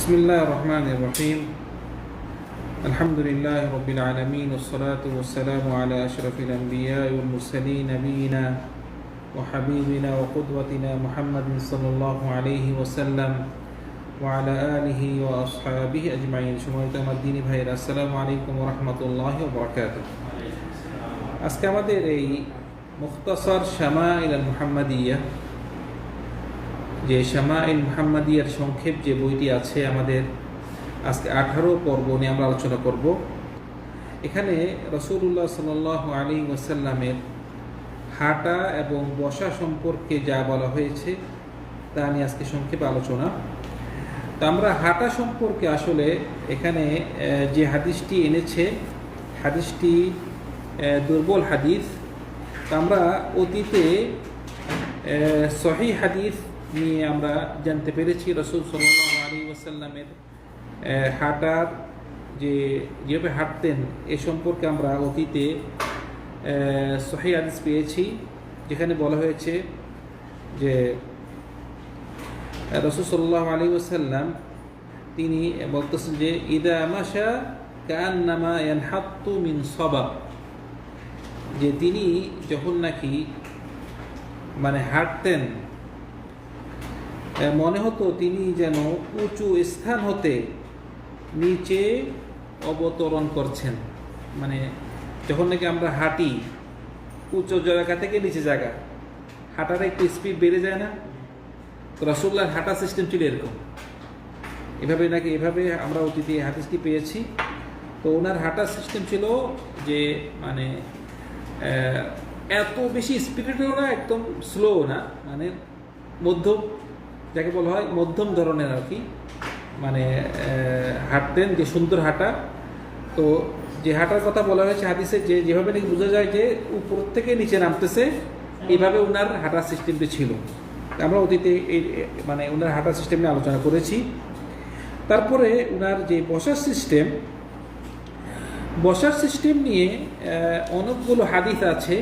بسم الله الرحمن الرحيم الحمد لله رب العالمين والصلاة والسلام على أشرف الأنبياء والمرسلين نبينا وحبيبنا وقدوتنا محمد صلى الله عليه وسلم وعلى آله وأصحابه أجمعين شمعت الدين ভাইয়ের আসসালামু আলাইকুম রহমতুল্লাহ বরকাত আজকে আমাদের এই মুখতাসর শামাইল আল মুহাম্মাদিয়া যে শ্যামা শামাইল মুহাম্মাদিয়ার সংক্ষেপ যে বইটি আছে আমাদের আজকে আঠারো পর্ব নিয়ে আমরা আলোচনা করব। এখানে রসুল্লাহ সাল আলী ওয়াসাল্লামের হাঁটা এবং বসা সম্পর্কে যা বলা হয়েছে তা নিয়ে আজকে সংক্ষেপে আলোচনা। তো আমরা হাঁটা সম্পর্কে আসলে এখানে যে হাদিসটি এনেছে, হাদিসটি দুর্বল হাদিস। তো আমরা অতীতে সহি হাদিস নিয়ে আমরা জানতে পেরেছি রসুল সাল্লাহ আলী ওয়াসাল্লামের হাঁটার যে, যেভাবে হাঁটতেন এ সম্পর্কে আমরা অতীতে সহি হাদিস পেয়েছি, যেখানে বলা হয়েছে যে, রসুল সাল্লাহ আলী ওসাল্লাম তিনি বলতেছেন যে, ইদা আমাশা কান্নামা ইয়ানহাত্তু মিন সবাব। যে তিনি যখন নাকি মানে হাঁটতেন মনে হতো তিনি যেন উঁচু স্থান হতে নিচে অবতরণ করছেন। মানে যখন নাকি আমরা হাঁটি, উঁচু জায়গা থেকে নিচে জায়গা, হাঁটার একটু স্পিড বেড়ে যায় না? রসগোল্লার হাঁটা সিস্টেম ছিল এরকম। এভাবে নাকি এভাবে আমরা অতীতে এই হাদিসটি পেয়েছি। তো ওনার হাঁটার সিস্টেম ছিল যে মানে এত বেশি স্পিডেও না, একদম স্লো না। মানে মধ্যম। যাকে বলা হয় মধ্যম ধরনের আর কি। মানে হাঁটতেন যে সুন্দর হাঁটা। তো যে হাঁটার কথা বলা হয়েছে হাদিসে, যে যেভাবে নাকি বোঝা যায় যে উপর থেকে নিচে নামতেছে, এইভাবে ওনার হাঁটার সিস্টেমটি ছিল। আমরা অতীতে এই মানে ওনার হাঁটার সিস্টেম নিয়ে আলোচনা করেছি। তারপরে ওনার যে বসার সিস্টেম বসার সিস্টেম নিয়ে অনেকগুলো হাদিস আছে।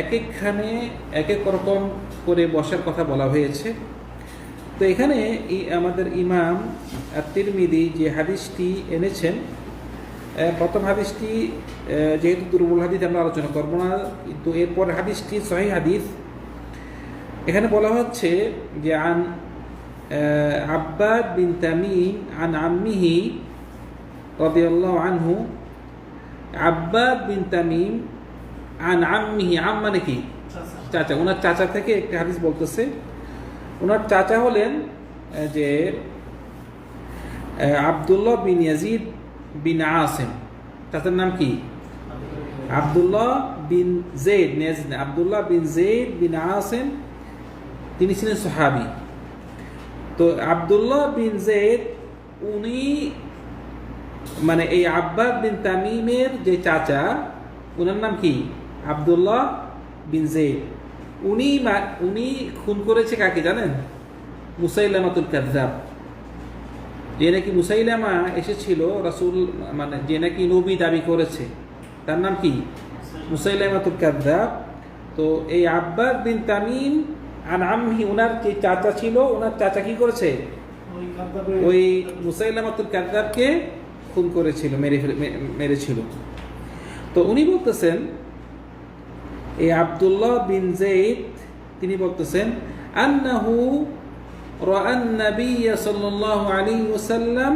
এক একখানে এক এক রকম করে বসার কথা বলা হয়েছে। তো এখানে আমাদের ইমাম তিরমিদি যে হাদিসটি এনেছেন প্রথম হাদিসটি যেহেতু দুর্বল হাদিস আমরা আলোচনা করব না কিন্তু এরপর হাদিসটি, সহি হাদিস। এখানে বলা হচ্ছে যে, আন আব্বাদ বিন তামিম আন আম্মিহি রাদিয়াল্লাহু আনহু আব্বাদ বিন তামিম আন আম্মিহি। আম মানে কি? চাচা, ওনার চাচা থেকে একটা হাদিস বলতেছে। ওনার চাচা হলেন যে Abdullah bin Yazid bin Asim. চাচার নাম কি? আবদুল্লাহ বিন জেদ আবদুল্লাহ বিন জেদ বিন আসেম, তিনি ছিলেন সাহাবি। তো আবদুল্লাহ বিন জেদ উনি মানে এই আব্বাস বিন তামিমের যে চাচা ওনার নাম কি? আবদুল্লাহ বিন জেদ উনি উনি খুন করেছে কাকে জানেন? মুসাইলামাতুল কাদ্দাব যে নাকি মুসাইলামা এসেছিল রাসূল মানে যে নাকি নবী দাবি করেছে তার নাম কি? মুসাইলামাতুল কাদ্দাব তো এই আব্বাস বিন তামিম আর আমহি ওনার যে চাচা ছিল ওনার চাচা কি করেছে? ওই মুসাইলামাতুল কাদ্দাবকে খুন করেছিল মেরে মেরেছিল। তো উনি বলতেছেন এই আব্দুল্লাহ বিন জেদ তিনি বলতেছেন, আন্নাহু রাআন নবী সাল্লাল্লাহু আলাইহি ওয়াসাল্লাম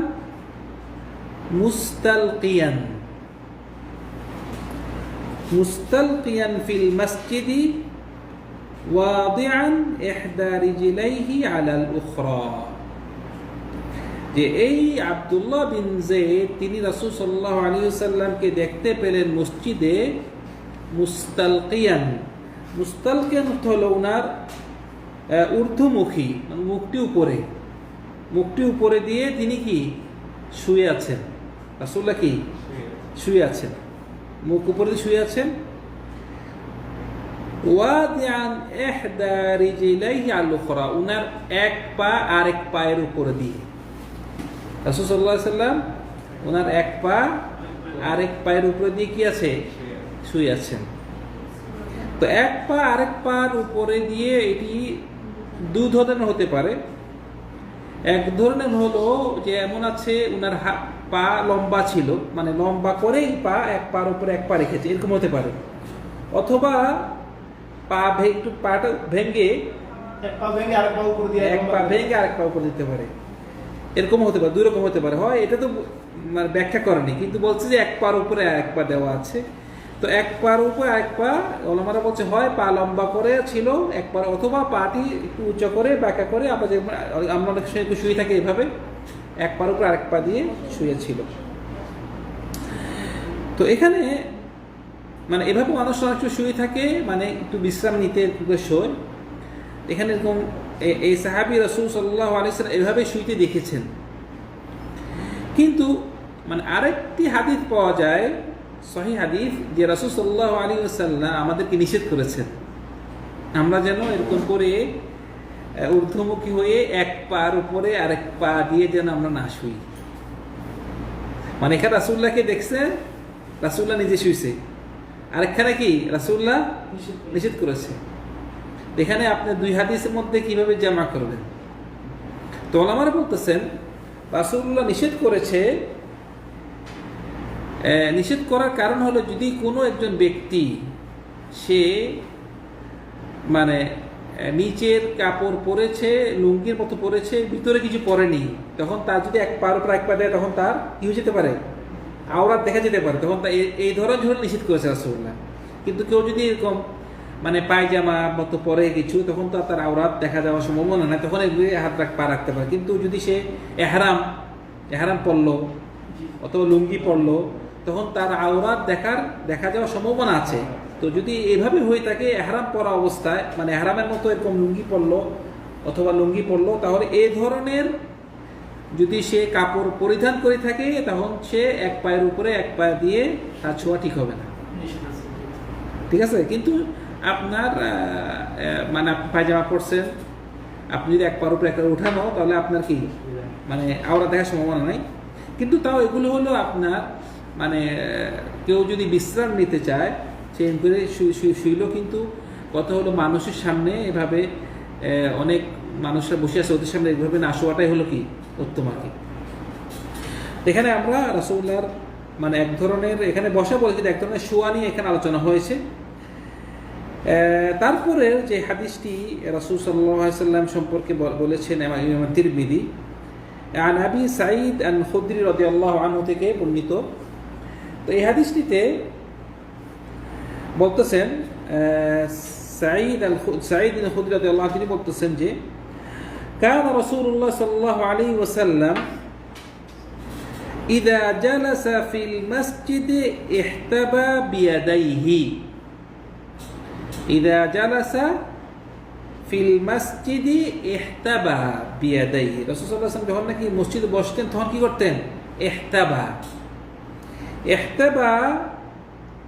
মুস্তালকিয়ান। মুস্তালকিয়ান ফিল মসজিদি ওয়াদিআন ইহদা রিজলাইহি আলাল উখরা। যে এই আব্দুল্লাহ বিন জেদ তিনি রাসূল সাল্লাল্লাহু আলাইহি সাল্লামকে দেখতে পেলেন মসজিদে মুস্তালকিয়ান। মুস্তালকিয়ান অর্থ হলো ওনার ঊর্ধ্বমুখী মানে মুখটি উপরে। মুখটি উপরে দিয়ে তিনি কি? শুয়ে আছেন। রাসূল্লাহ কি? শুয়ে আছেন। মুখ উপরে দিয়ে শুয়ে আছেন। উনার এক পা আরেক পায়ের উপরে দিয়ে। রাসূল সাল্লাল্লাহু সাল্লাম ওনার এক পা আরেক পায়ের উপরে দিয়ে কি আছে? শুয়ে আছেন। তো এক পা আরেক পার উপরে দিয়ে এটি দু ধরনের হতে পারে। এক ধরনের হলো যে এমন আছে উনার পা লম্বা ছিল মানে লম্বা করেই পা এক পার উপরে এক পা রেখেছে এরকম হতে পারে। অথবা পা ভে- একটু পাটা ভেঙে এক পা ভেঙে আরেক পা উপর দিয়ে এক পা ভেঙে আরেক পা উপর দিতে পারে। এরকম হতে পারে দুই রকম হতে পারে। হয় এটা তো মানে ব্যাখ্যা করেনি কিন্তু বলছে যে এক পার উপরে এক পা দেওয়া আছে। তো এক পার উপরে এক পা, ওলামারা বলছে, হয় পা লম্বা করে ছিল, এক পার, অথবা পাটি একটু উঁচা করে, ব্যাখ্যা করে আমরা যে আমরা অনেক সময় একটু শুয়ে থাকি এভাবে, এক পার উপরে আরেক পা দিয়ে শুয়েছিল তো এখানে মানে এভাবে মানুষ সময় শুয়ে থাকে মানে একটু বিশ্রাম নিতে, একটু শোয়। এখানে এরকম এই সাহাবি রসুল সাল্লাহ আলিয়াল্লাম এভাবে শুইতে দেখেছেন। কিন্তু মানে আরেকটি হাদিস পাওয়া যায় সহি হাদিস যে রসুল সাল্লাহ আলী সাল্লাম আমাদেরকে নিষেধ করেছেন। আমরা যেন এরকম করে ঊর্ধ্বমুখী হয়ে এক পার উপরে আরেক পা দিয়ে যেন আমরা না শুই। মানে এখানে রাসুল্লাহকে দেখছেন রাসুল্লাহ নিজে শুইছে। আরেকখানে কি? রাসুল্লাহ নিষেধ করেছে। এখানে আপনি দুই হাদিসের মধ্যে কীভাবে জামা করবেন? তো ওলামারা বলতেছেন রাসুল্লাহ নিষেধ করেছে নিষেধ করার কারণ হলো যদি কোনো একজন ব্যক্তি সে মানে নিচের কাপড় পরেছে, লুঙ্গির মতো পরেছে, ভিতরে কিছু পরেনি, তখন তার যদি এক পার উপর এক পা দেয়, তখন তার কি হয়ে যেতে পারে? আওরাত দেখা যেতে পারে। তখন তা এই- ধরনের ঝোল নিষেধ করেছে রাসুল্লাহ কিন্তু কেউ যদি এরকম মানে পায়জামা মতো পরে কিছু, তখন তো তার আওরাত দেখা যাওয়ার সম্ভাবনা নাই। তখন এগুলি হাত রাখ, পা রাখতে পারে। কিন্তু যদি সে এহারাম এহারাম পরলো, অথবা লুঙ্গি পরলো তখন তার আওরাত দেখার, দেখা যাওয়ার সম্ভাবনা আছে। তো যদি এভাবে হয়ে থাকে, এহারাম পরা অবস্থায় মানে এহারামের মতো এরকম লুঙ্গি পরলো, অথবা লুঙ্গি পরলো, তাহলে এ ধরনের যদি সে কাপড় পরিধান করে থাকে, তখন সে এক পায়ের উপরে এক পায়ে দিয়ে তার ছোঁয়া ঠিক হবে না। ঠিক আছে? কিন্তু আপনার মানে আপনি পায়জামা পরছেন, আপনি যদি এক পার উপরে এক পা উঠানো, তাহলে আপনার কি? মানে আওরা দেখার সম্ভাবনা নাই। কিন্তু তাও এগুলো হলো আপনার মানে কেউ যদি বিশ্রাম নিতে চায় সে এরকম করে শুই- শুই- কিন্তু কথা হলো মানুষের সামনে এভাবে অনেক মানুষরা বসে আছে, ওদের সামনে এইভাবে না শোয়াটাই হলো কি? উত্তম আর কি। এখানে আমরা রাসৌল্লার মানে এক ধরনের, এখানে বসা বলে কিন্তু এক ধরনের শোয়া নিয়ে এখানে আলোচনা হয়েছে। তারপরে যে হাদিসটি রাসুল সাল্লাম সম্পর্কে বল- বলেছেন তিরমিদি, আন আবি সাঈদ আন খুদ্রি রদি আল্লাহ আনহু থেকে বর্ণিত। তো এই হাদিসটিতে বলতেছেন আহ, সাঈদ আল খু- সাঈদ আল খুদ্রি রদি আল্লাহ তিনি বলতেছেন যে كان رسول الله صلى الله عليه وسلم إذا جلس في المسجد احتبى بيديه إذا جلس في المسجد احتبى بيديه رسول الله صلى الله عليه وسلم যখন নাকি মসজিদে বসতেন তখন কি করতেন এহতাবা এহতাবা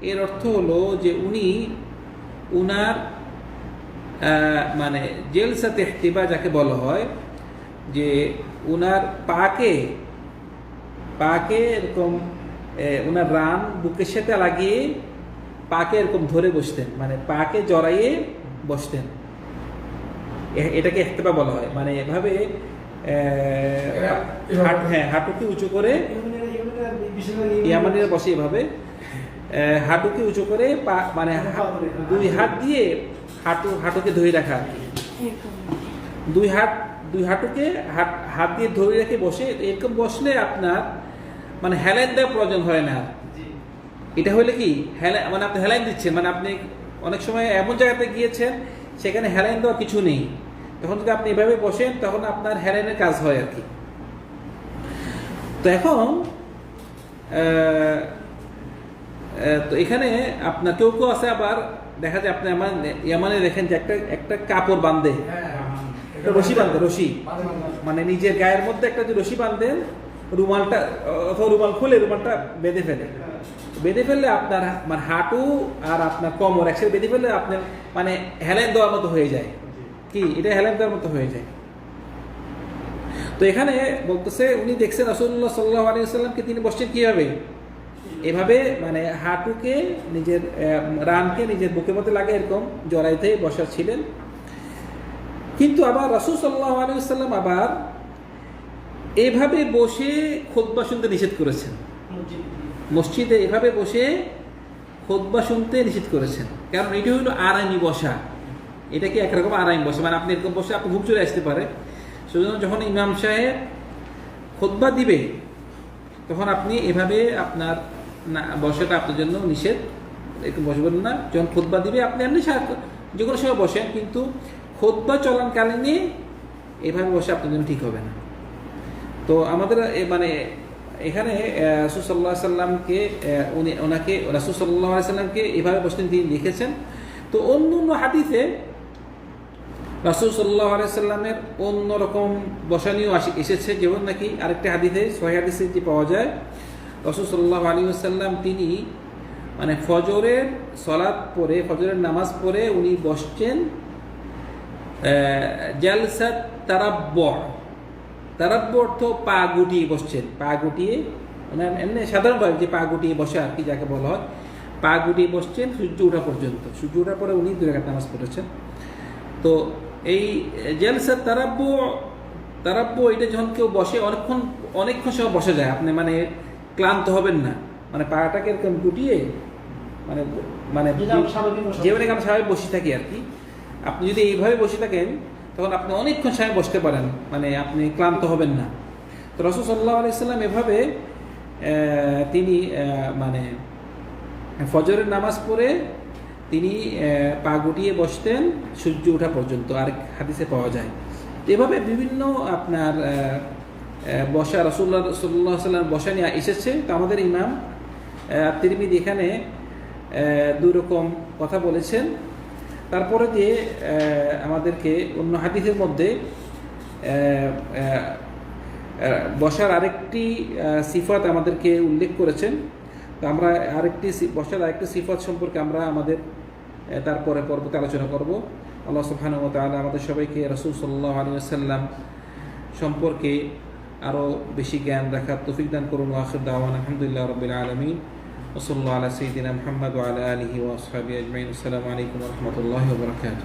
এর অর্থ হলো যে উনি উনার মানে জেলসাতে এহতিবা যাকে বলা হয় যে উনার পাকে পাকে এরকম উনার রান বুকের সাথে লাগিয়ে পাকে এরকম ধরে বসতেন মানে পাকে জড়াইয়ে বসতেন। এটাকে এহতেবা বলা হয়। মানে এভাবে হ্যাঁ হাঁটুকে উঁচু করে ইয়ামানিরা বসে এভাবে হাঁটুকে উঁচু করে পা মানে দুই হাত দিয়ে হাঁটু, হাঁটুকে ধরে রাখা দুই হাত, দুই হাঁটুকে হাত হাত দিয়ে ধরে রেখে বসে, এরকম বসলে আপনার মানে হেলাইন দেওয়ার প্রয়োজন হয় না। এটা হলে কি? হেলা মানে আপনি হেলাইন দিচ্ছেন মানে আপনি অনেক সময় এমন জায়গাতে গিয়েছেন, সেখানে হেলাইন দেওয়া কিছু নেই। তখন যদি আপনি এভাবে বসেন, তখন আপনার হেলাইনের কাজ হয় আর কি। তো এখন তো এখানে আপনার কেউ কেউ আছে আবার দেখা যায় আপনি আমার ইয়ামানে দেখেন যে একটা একটা কাপড় বাঁধে। রশি বাঁধে রশি। মানে নিজের গায়ের মধ্যে একটা যে রশি বাঁধেন রুমালটা অথবা রুমাল খুলে রুমালটা বেঁধে ফেলে। বেঁধে ফেললে আপনার মানে হাঁটু আর আপনার কোমর একসাথে বেঁধে ফেললে আপনার মানে হেলেন দেওয়ার মতো হয়ে যায়। কি? এটা হেলেন দেওয়ার মতো হয়ে যায়। তো এখানে বলতেছে, উনি দেখছেন রসুল্লাহ সাল্লাহ আলী সাল্লামকে তিনি বসছেন কীভাবে? এভাবে মানে হাঁটুকে নিজের রানকে নিজের বুকের মধ্যে লাগে এরকম জড়াইতে বসা ছিলেন কিন্তু আবার রসুল সাল্লাহ আলী সাল্লাম আবার এভাবে বসে খোদবা শুনতে নিষেধ করেছেন। মসজিদে এভাবে বসে খোদবা শুনতে নিষেধ করেছেন। কারণ এটি হলো আরামি বসা। এটা কি একরকম আরামি বসা। মানে আপনি এরকম বসে আপনি ঘুম চলে আসতে পারে। সেজন্য যখন ইমাম সাহেব খোদবা দিবে, তখন আপনি এভাবে আপনার না, বসাটা আপনার জন্য নিষেধ। একটু বসবেন না। যখন খোদবা দিবে, আপনি এমনি যে কোনো সময় বসেন, কিন্তু খোদবা চলানকালীনে এভাবে বসে আপনার জন্য ঠিক হবে না। তো আমাদের মানে এখানে রাসুল সাল্লাহ সাল্লামকে উনি, ওনাকে, রাসুল সাল্লাহ সাল্লামকে এভাবে বসতেন, তিনি লিখেছেন। তো অন্য অন্য হাদিসে রাসুল সাল্লাহ সাল্লামের অন্যরকম বসানিও এসেছে, যেমন নাকি আরেকটা হাদিসে ছয় হাদিসে যে পাওয়া যায়। রসুল সাল্লাহ আলী সাল্লাম তিনি মানে ফজরের সলাদ পরে, ফজরের নামাজ পড়ে উনি বসছেন জালসাত তারাব্য তারাব্য অর্থ পা গুটিয়ে বসছেন। পা গুটিয়ে মানে এমনি সাধারণভাবে যে পা গুটিয়ে বসে আর কি যাকে বলা হয়। পা গুটিয়ে বসছেন সূর্য ওঠা পর্যন্ত। সূর্য ওঠার পরে উনি দুই নামাজ পড়েছেন। তো এই জেলসার তারাব্য তারাব্য এটা যখন কেউ বসে অনেকক্ষণ অনেকক্ষণ সময় বসে যায়। আপনি মানে ক্লান্ত হবেন না। মানে পাটাকে এরকম গুটিয়ে মানে মানে। যেভাবে আমরা স্বাভাবিক বসে থাকি আর কি। আপনি যদি এইভাবে বসে থাকেন তখন আপনি অনেকক্ষণ সময় বসতে পারেন। মানে আপনি ক্লান্ত হবেন না। তো রসুল সাল্লাহ আলাইসাল্লাম এভাবে তিনি মানে ফজরের নামাজ পড়ে তিনি পা গুটিয়ে বসতেন সূর্য ওঠা পর্যন্ত আরেক হাদিসে পাওয়া যায়। এভাবে বিভিন্ন আপনার বসা রসুল্লাহ সাল্লাহ সাল্লাম বসা নিয়ে এসেছে। তো আমাদের ইমাম তিরমিদ এখানে দুই রকম কথা বলেছেন। তারপরে দিয়ে আমাদেরকে অন্য হাদিসের মধ্যে বসার আরেকটি সিফাত আমাদেরকে উল্লেখ করেছেন। তো আমরা আরেকটি বসার আরেকটি সিফাত সম্পর্কে আমরা আমাদের তারপরে পর্বতে আলোচনা করব। আল্লাহ সুবহানাহু তাআলা আমাদের সবাইকে রাসূল সাল্লাল্লাহু আলাইহি ওয়াসাল্লাম সম্পর্কে আরও বেশি জ্ঞান রাখার তৌফিক দান করুন ওয়াখির দাওয়ান। আলহামদুলিল্লাহ রাব্বিল আলামিন। ওসল্লা আলা সঈদিনা মোহাম্মদ ওয়ালা আলিহি ওয়াসহাবি আজমাইন। আসসালামু আলাইকুম রহমতুল্লাহ বরকাত